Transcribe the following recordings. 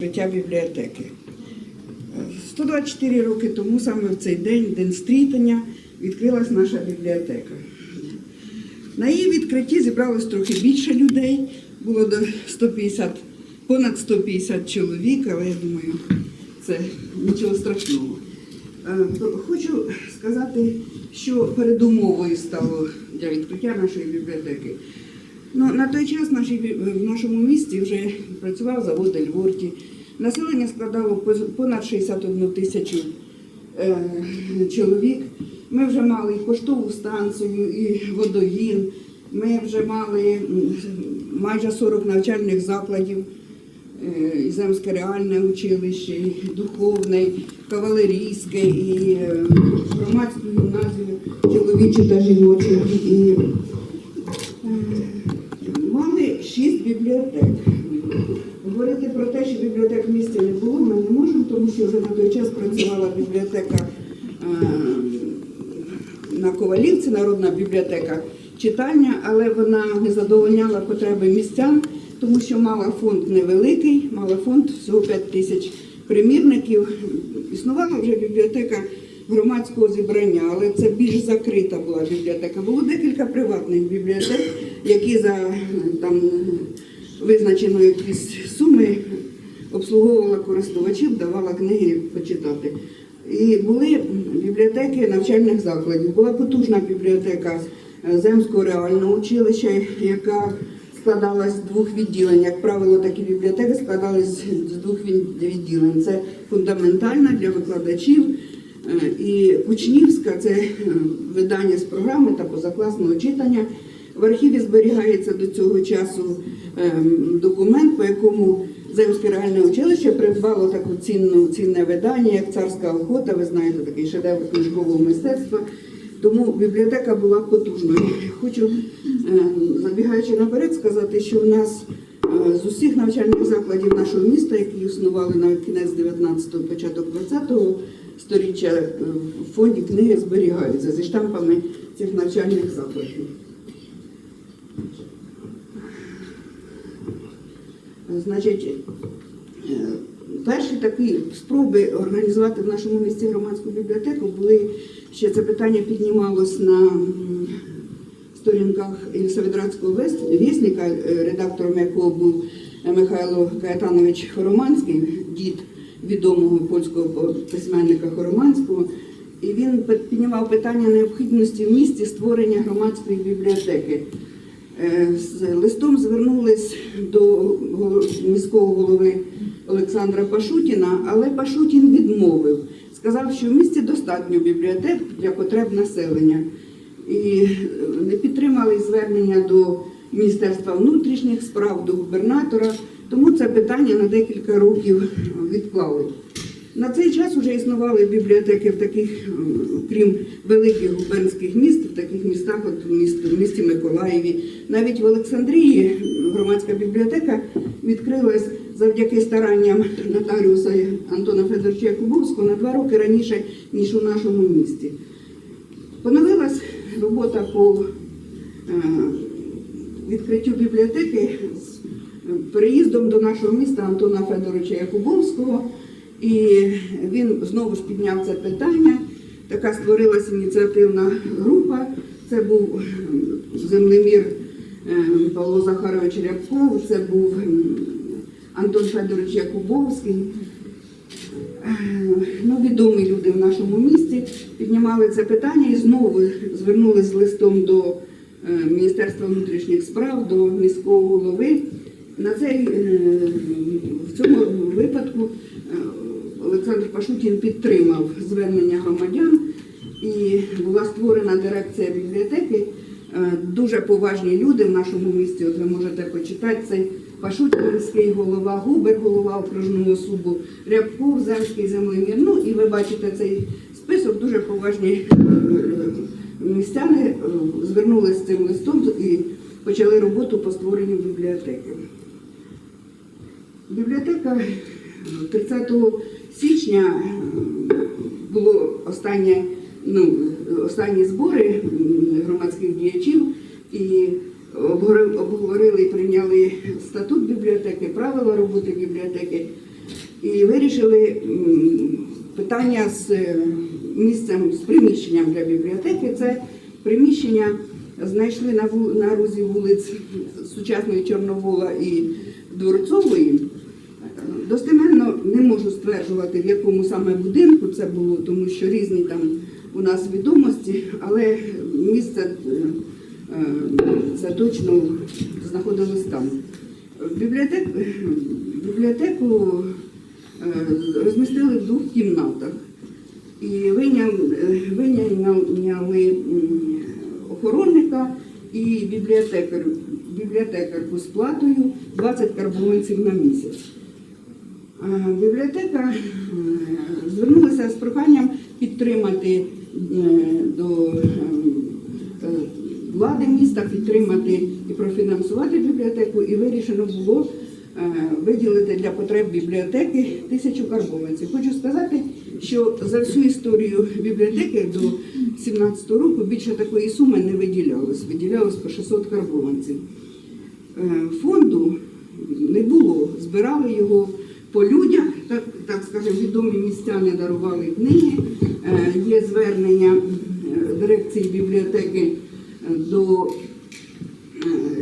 Життя бібліотеки. 124 роки тому, саме в цей день, день стрітання, відкрилась наша бібліотека. На її відкритті зібралось трохи більше людей, було до 150, понад 150 чоловік, але я думаю, це нічого страшного. Е, Хочу сказати, що передумовою стало для відкриття нашої бібліотеки. Ну, на той час бі- в нашому місті вже працював завод Ельворті. Населення складало понад 61 тисячу е, чоловік. Ми вже мали і поштову станцію, і водогін. Ми вже мали майже 40 навчальних закладів. Е, і Земське реальне училище, і духовне, і кавалерійське, і е, громадську гімназію чоловічу та жіночу. Е, бібліотек. Говорити про те, що бібліотек в місті не було, ми не можемо, тому що вже на той час працювала бібліотека е, на Ковалівці, народна бібліотека читання, але вона не задовольняла потреби містян, тому що мала фонд невеликий, мала фонд всього 5 тисяч примірників. Існувала вже бібліотека громадського зібрання, але це більш закрита була бібліотека. Було декілька приватних бібліотек, які за там визначеної якісь суми обслуговувала користувачів, давала книги почитати. І були бібліотеки навчальних закладів. Була потужна бібліотека е, Земського реального училища, яка складалась з двох відділень. Як правило, такі бібліотеки складались з двох відділень. Це фундаментальна для викладачів. Е, І Кучнівська це е, видання з програми та позакласного читання. В архіві зберігається до цього часу ем, документ, по якому Земське реальне училище придбало таку цінну, цінне видання, як царська охота, ви знаєте, такий шедевр книжкового мистецтва. Тому бібліотека була потужною. Хочу, е, забігаючи наперед, сказати, що в нас е, з усіх навчальних закладів нашого міста, які існували на кінець 19-го, початок 20-го сторіччя, е, в фонді книги зберігаються зі штампами цих навчальних закладів. Значить, е, перші такі спроби організувати в нашому місті громадську бібліотеку були ще це питання піднімалось на сторінках Єлисаветградського вісника, е, редактором якого був Михайло Каятанович Хороманський, дід відомого польського письменника Хороманського. І він піднімав питання необхідності в місті створення громадської бібліотеки. Е, З листом звернулись до міського голови Олександра Пашутіна, але Пашутін відмовив. Сказав, що в місті достатньо бібліотек для потреб населення. І е, не підтримали звернення до Міністерства внутрішніх справ, до губернатора, тому це питання на декілька років відклали. На цей час вже існували бібліотеки в таких, крім великих губернських міст, в таких містах, от в місті, в місті Миколаєві. Навіть в Олександрії громадська бібліотека відкрилась завдяки старанням нотаріуса Антона Федоровича Якубовського на два роки раніше, ніж у нашому місті. Поновилась робота по е, відкриттю бібліотеки з е, переїздом до нашого міста Антона Федоровича Якубовського. І він знову ж підняв це питання. Така створилася ініціативна група. Це був е, землемір е, Павло Захарович Рябков, це був Антон Федорович Якубовський. Е, ну, відомі люди в нашому місті піднімали це питання і знову звернулися з листом до е, Міністерства внутрішніх справ, до міського голови. На цей, е, в цьому випадку е, Олександр Пашутін підтримав звернення громадян і була створена дирекція бібліотеки. Е, Дуже поважні люди в нашому місті. От ви можете почитати цей Пашутінський голова, Губер, голова окружного суду, Рябков, Земський землемір. Ну і ви бачите цей список. Дуже поважні містяни звернулися з цим листом і почали роботу по створенню бібліотеки. Бібліотека е, 30 січня е, було останнє, ну, останні збори громадських діячів і обговорили, і прийняли статут бібліотеки, правила роботи бібліотеки. І вирішили питання з е, місцем, з приміщенням для бібліотеки. Це приміщення знайшли на, на розі вулиць сучасної Чорновола і Дворцової. Достеменно не можу стверджувати, в якому саме будинку це було, тому що різні там у нас відомості, але місце е, е, це точно знаходилось там. Бібліотек, бібліотеку е, розмістили в двох кімнатах. І е, виняли охоронника і бібліотекар, бібліотекарку з платою 20 карбованців на місяць. Бібліотека е, звернулася з проханням підтримати е, до е, влади міста, підтримати і профінансувати бібліотеку, і вирішено було виділити для потреб бібліотеки тисячу карбованців. Хочу сказати, що за всю історію бібліотеки до 17 року більше такої суми не виділялось. Виділялось по 600 карбованців. Фонду не було. Збирали його по людях, так, так скажемо, відомі містяни дарували книги. Е, Є звернення е, дирекції бібліотеки е, до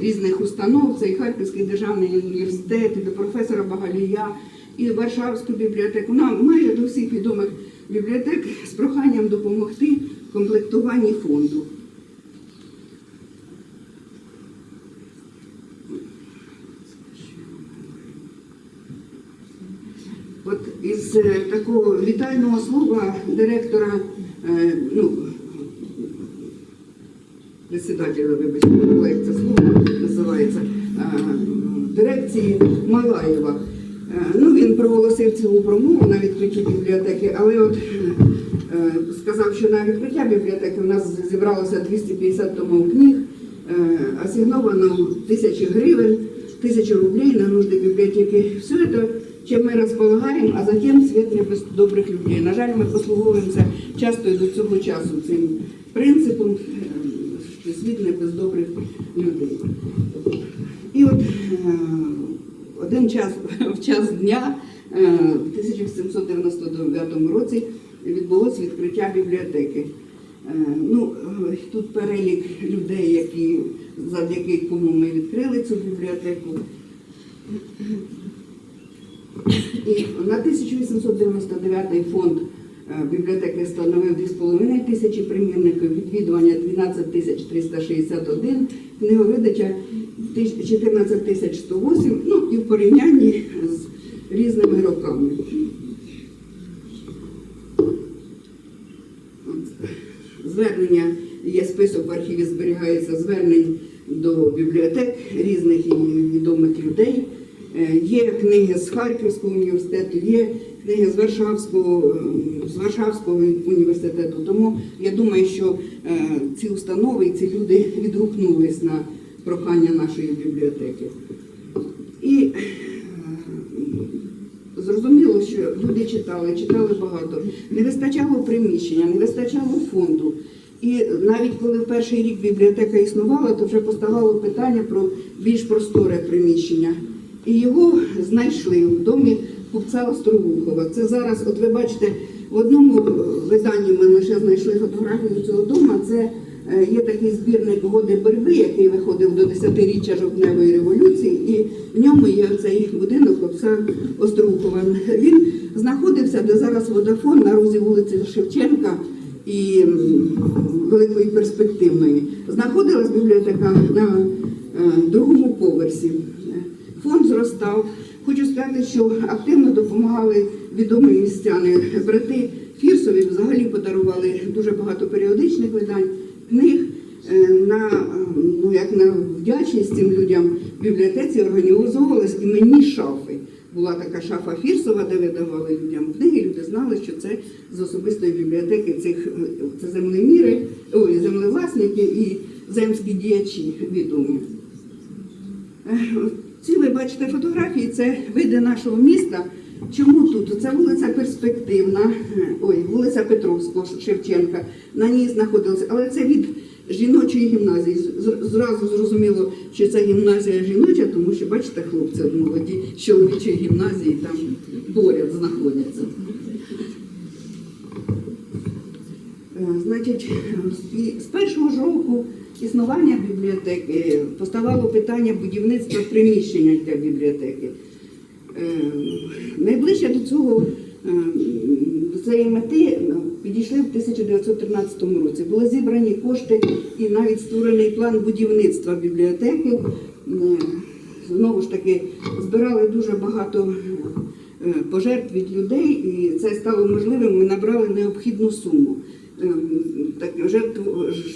різних установ, це і Харківський державний університет, і до професора Багалія, і Варшавську бібліотеку. Нам майже до всіх відомих бібліотек з проханням допомогти в комплектуванні фонду. От із е, такого вітального слова директора, е, ну, председателя, вибачте, як це слово називається, е, дирекції Малаєва. Ну, він проголосив цілу промову на відкритті бібліотеки, але от сказав, що на відкриття бібліотеки у нас зібралося 250 томів книг, асигновано тисячі гривень, тисячу рублей на нужди библиотеки. Все это, чем мы располагаем, а затем свет не без добрих людей. На жаль, ми послуговуємося часто і до цього часу цим принципом, що світ не без добрих людей. І от е, один час в час дня е, в 1799 році відбулося відкриття бібліотеки. Е, Ну, е, тут перелік людей, які, завдяки кому ми відкрили цю бібліотеку. І на 1899 фонд е, бібліотеки становив 2,5 тисячі примірників, відвідування 12 тисяч 361, книговидача 14 тисяч 108, ну і в порівнянні з різними роками. Звернення, список в архіві, зберігається звернень до бібліотек різних і відомих людей. Е, Є книги з Харківського університету, є книги з Варшавського, е, з Варшавського університету. Тому я думаю, що е, ці установи і ці люди відгукнулись на прохання нашої бібліотеки. І е, Зрозуміло, що люди читали, читали багато. Не вистачало приміщення, не вистачало фонду. І навіть коли в перший рік бібліотека існувала, то вже поставало питання про більш просторе приміщення. І його знайшли в домі купця Островухова. Це зараз, от ви бачите, в одному виданні ми лише знайшли фотографію цього дому. Це е, є такий збірник годи боротьби, який виходив до 10-річчя жовтневої революції, і в ньому є цей будинок купця Острухова. Він знаходився, де зараз водофон на розі вулиці Шевченка і Великої перспективної. Знаходилась бібліотека на е, другому поверсі. Фонд зростав. Хочу сказати, що активно допомагали відомі містяни. Брати Фірсові взагалі подарували дуже багато періодичних видань, книг. Е, На, ну, як на вдячність цим людям в бібліотеці організовувались іменні шафи. Була така шафа Фірсова, де видавали людям книги. Люди знали, що це з особистої бібліотеки цих е, це землеміри, ой, землевласники і земські діячі відомі. Е, Ці ви бачите фотографії, це види нашого міста. Чому тут? Це вулиця Перспективна, е, ой, вулиця Петровського Шевченка. На ній знаходилися, але це від жіночої гімназії. Зразу зрозуміло, що це гімназія жіноча, тому що бачите, хлопці молоді з чоловічої гімназії там поряд знаходяться. Е, Значить, з першого ж року існування бібліотеки поставало питання будівництва приміщення для бібліотеки. Е, Найближче до цього до цієї мети ну, підійшли в 1913 році. Були зібрані кошти і навіть створений план будівництва бібліотеки. Е, Знову ж таки, збирали дуже багато е, пожертв від людей, і це стало можливим. Ми набрали необхідну суму. Ем,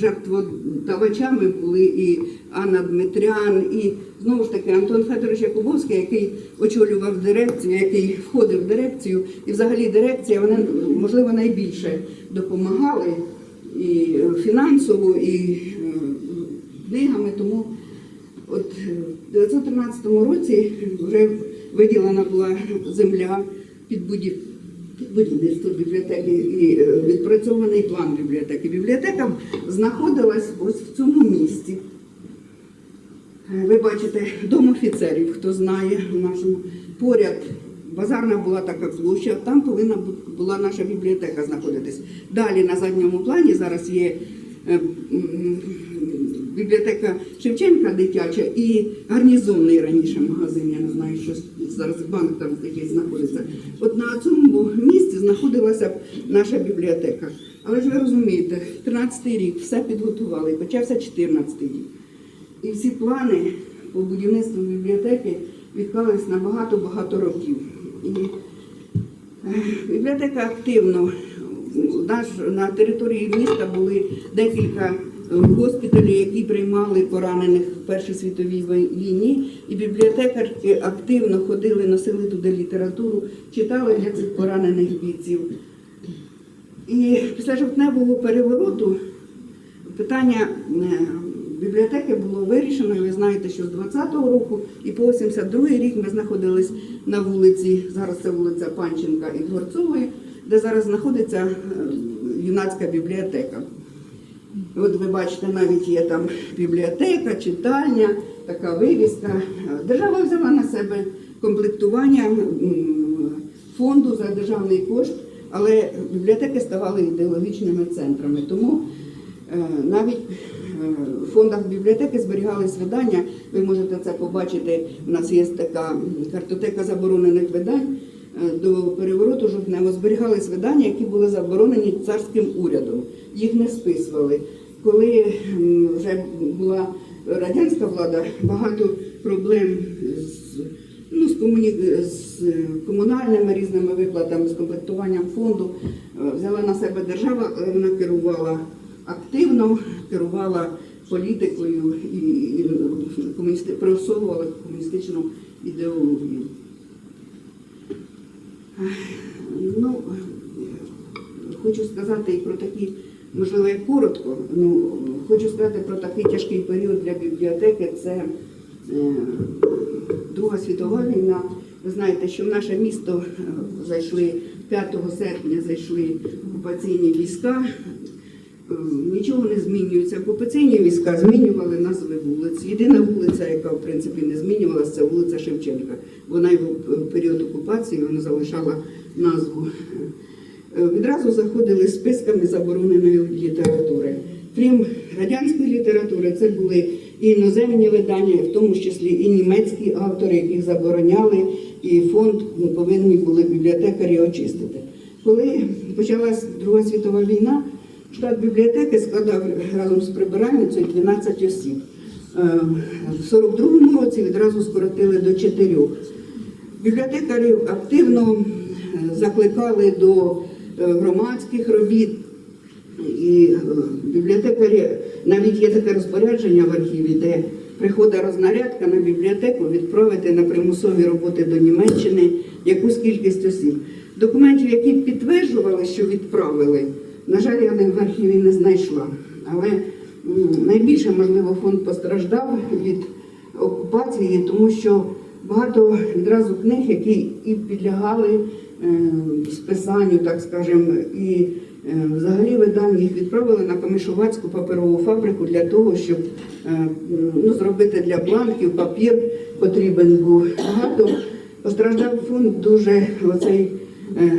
жертводавачами були і Анна Дмитрян, і знову ж таки Антон Федорович Якубовський, який очолював дирекцію, який входив в дирекцію, і взагалі дирекція, вони можливо найбільше допомагали і фінансово, і е, книгами. Тому От е, в 1913 році вже виділена була земля під будів- під будівництво бібліотеки і е, відпрацьований план бібліотеки. Бібліотека знаходилась ось в цьому місці. Ви бачите дом офіцерів, хто знає в нашому поряд. Базарна була така площа, там повинна була наша бібліотека знаходитись. Далі на задньому плані зараз є е, бібліотека Шевченка дитяча і гарнізонний раніше магазин. Я не знаю, що зараз банк там такий знаходиться. От на цьому місці знаходилася наша бібліотека. Але ж ви розумієте, 13-й рік все підготували, почався 14-й рік. І всі плани по будівництву бібліотеки відклались на багато-багато років. І е, бібліотека активно. На території міста були декілька е, госпіталів, які приймали поранених в Першій світовій війні. І бібліотекарки активно ходили, носили туди літературу, читали для цих поранених бійців. І після жовтневого перевороту питання е, бібліотеки було вирішено. І ви знаєте, що з 20-го року і по 82-й рік ми знаходились на вулиці, зараз це вулиця Панченка і Дворцової, де зараз знаходиться е, юнацька бібліотека. От ви бачите, навіть є там бібліотека, читальня, така вивіска. Держава взяла на себе комплектування фонду за державний кошт, але бібліотеки ставали ідеологічними центрами. Тому е, навіть е, в фондах бібліотеки зберігались видання. Ви можете це побачити. У нас є така картотека заборонених видань. Е, До перевороту жовтнево зберігались видання, які були заборонені царським урядом. Їх не списували. Коли вже була радянська влада, багато проблем з, ну, з, комуні... з комунальними різними виплатами, з комплектуванням фонду е, взяла на себе держава, вона керувала активно, керувала політикою і, і комуністи... просовувала комуністичну ідеологію. Ну, хочу сказати і про такі, можливо, як коротко, ну, хочу сказати про такий тяжкий період для бібліотеки. Це е, Друга світова війна. Ви знаєте, що в наше місто е, зайшли 5 серпня зайшли окупаційні війська. Е, Нічого не змінюється. Окупаційні війська змінювали назви вулиць. Єдина вулиця, яка в принципі не змінювалася, це вулиця Шевченка. Вона й в період окупації вона залишала назву. Е, Відразу заходили списками забороненої літератури. Крім радянської літератури, це були і іноземні видання, в тому числі і німецькі автори, яких забороняли, і фонд повинні були бібліотекарі очистити. Коли почалась Друга світова війна, штат бібліотеки складав разом з прибиральницею 12 осіб. Е, В 42-му році відразу скоротили до чотирьох. Бібліотекарів активно е, закликали до громадських робіт. І е, бібліотекарі навіть є таке розпорядження в архіві, де приходить рознарядка на бібліотеку відправити на примусові роботи до Німеччини якусь кількість осіб. Документів, які підтверджували, що відправили, на жаль, я в архіві не знайшла. Але найбільше, можливо, фонд постраждав від окупації, тому що багато відразу книг, які і підлягали е, списанню, так скажемо, і е, взагалі видання їх відправили на Камишувацьку паперову фабрику для того, щоб е, ну, зробити для бланків папір потрібен був. Багато Постраждав фонд дуже оцей е,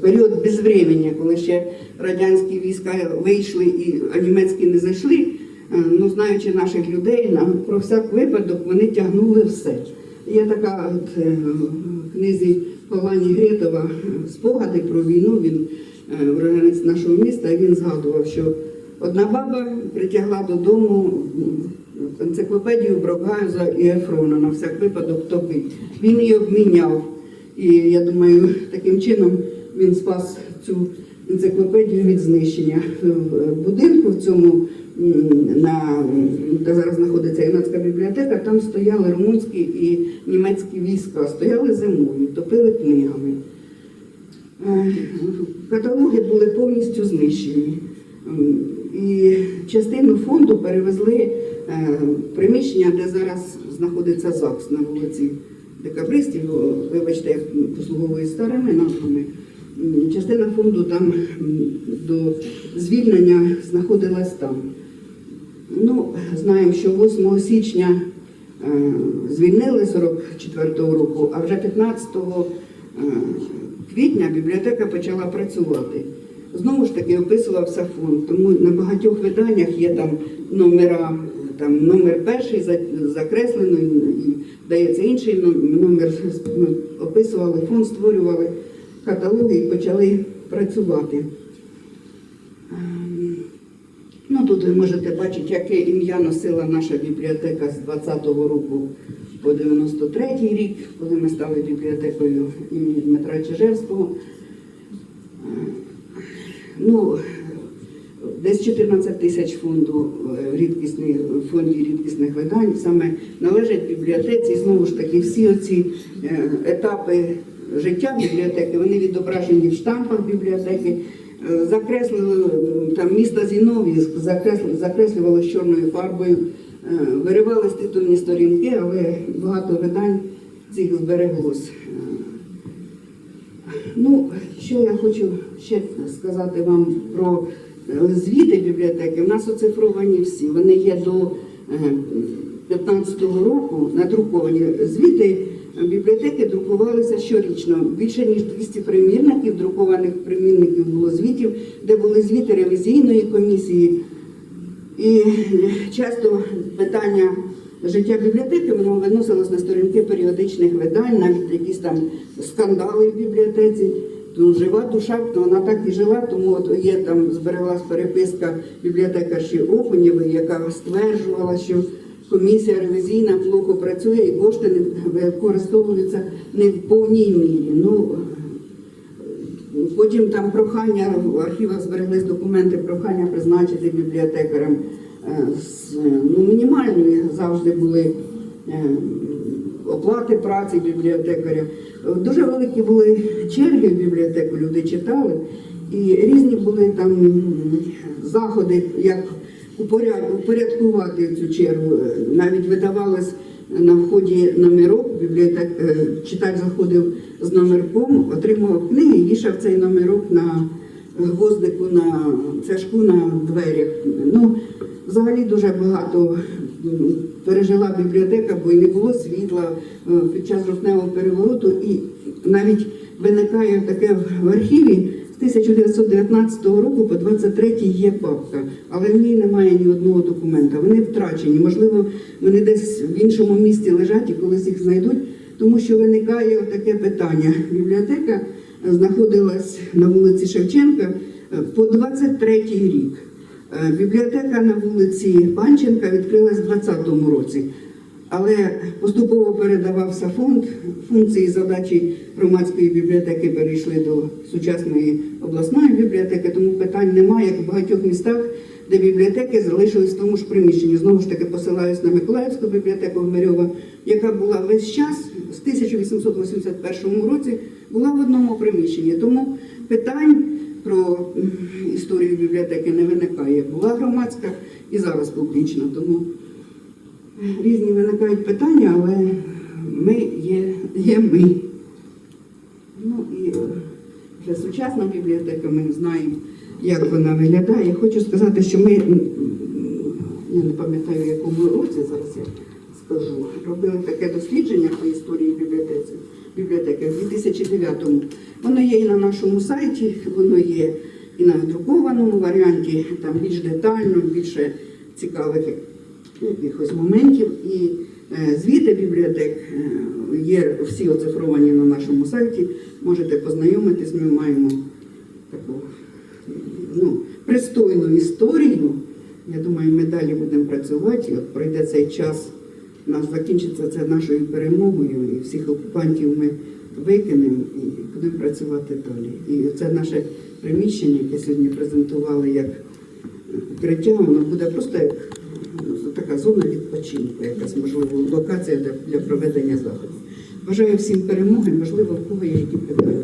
період безвременя, коли ще радянські війська вийшли, і, німецькі не зайшли. Е, Ну, знаючи наших людей, на, про всяк випадок вони тягнули все. Є така от, е, в книзі Павлані Гретова е, спогади про війну. Він е, уроженець нашого міста, він згадував, що одна баба притягла додому енциклопедію Брокгайза і Ефрона на всяк випадок топи. Він її обміняв. І я думаю, таким чином він спас цю енциклопедію від знищення. В будинку в цьому, на, де зараз знаходиться Юнацька бібліотека, там стояли румунські і німецькі війська, стояли зимою, топили книгами. Е, Каталоги були повністю знищені. І частину фонду перевезли е, в приміщення, де зараз знаходиться ЗАГС на вулиці Декабристів. Вибачте, я послуговуюсь старими назвами. Частина фонду там до звільнення знаходилась там. Ну, знаємо, що 8 січня е, звільнили 44-го року, а вже 15 е, квітня бібліотека почала працювати. Знову ж таки описувався фонд, тому на багатьох виданнях є там номера, там номер перший за- закреслено, і дається інший номер. Описували фонд, створювали каталоги і почали працювати. Ем, Ну, тут ви можете бачити, яке ім'я носила наша бібліотека з 20-го року по 93-й рік, коли ми стали бібліотекою імені Дмитра Чижевського. Е, Ну, десь 14 тисяч фонду е, рідкісних, в фонді рідкісних видань саме належать бібліотеці. Знову ж таки, всі оці е, етапи життя бібліотеки, вони відображені в штампах бібліотеки. Е, Закреслили там місто закреслили, закреслювали з чорною фарбою, е, виривали з титульні сторінки, але багато видань цих збереглось. Е, Ну, що я хочу ще сказати вам про е, звіти бібліотеки. У нас оцифровані всі. Вони є до 15-го року надруковані. Звіти бібліотеки друкувалися щорічно. Більше ніж 200 примірників, друкованих примірників було звітів, де були звіти ревізійної комісії. І часто питання життя бібліотеки воно виносилось на сторінки періодичних видань, навіть якісь там скандали в бібліотеці. Ну, жива душа, то вона так і жила, тому от є там збереглась переписка бібліотекарші Окунєвої, яка стверджувала, що комісія ревізійна плохо працює і кошти не використовуються не в повній мірі. Ну, Потім там прохання в архівах збереглись документи, прохання призначити бібліотекарям е, ну, мінімальні завжди були е, оплати праці бібліотекаря. Е, Дуже великі були черги в бібліотеку, люди читали, і різні були там заходи, як упорядкувати цю чергу. Е, Навіть видавалось на вході номерок, бібліотек, е, читач заходив з номерком, отримував книги і вішав цей номерок на гвоздику, на цяжку на дверях. Ну, взагалі дуже багато пережила бібліотека, бо і не було світла е, під час жовтневого перевороту. І навіть виникає таке в архіві. З 1919 року по 23 є папка, але в ній немає ні одного документа. Вони втрачені. Можливо, вони десь в іншому місці лежать і колись їх знайдуть, тому що виникає таке питання. Бібліотека знаходилась на вулиці Шевченка е, по 23 рік. Е, Бібліотека на вулиці Панченка відкрилась у 2020 році. Але поступово передавався фонд. Функції задачі громадської бібліотеки перейшли до сучасної обласної бібліотеки, тому питань немає, як в багатьох містах, де бібліотеки залишились в тому ж приміщенні. Знову ж таки посилаюсь на Миколаївську бібліотеку Гмирьова, яка була весь час з 1881 році була в одному приміщенні. Тому питань про історію бібліотеки не виникає. Була громадська і зараз публічна. Тому різні виникають питання, але ми є, є ми. Ну і е, вже сучасна бібліотека, ми знаємо, як вона виглядає. Хочу сказати, що ми, я не пам'ятаю, в якому році зараз я скажу, робили таке дослідження по історії бібліотеці. бібліотеки в 2009-му. Воно є і на нашому сайті, воно є і на друкованому варіанті, там більш детально, більше цікавих якихось моментів. І е, звіти бібліотек е, є всі оцифровані на нашому сайті. Можете познайомитись, ми маємо таку ну, пристойну історію. Я думаю, ми далі будемо працювати. От пройде цей час, у нас закінчиться це нашою перемогою, і всіх окупантів ми викинемо і будемо працювати далі. І це наше приміщення, яке сьогодні презентували як укриття, воно буде просто як така зона відпочинку, якась можливо локація для, для проведення заходів. Бажаю всім перемоги, можливо, в кого є які питання.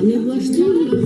А не влаштовує?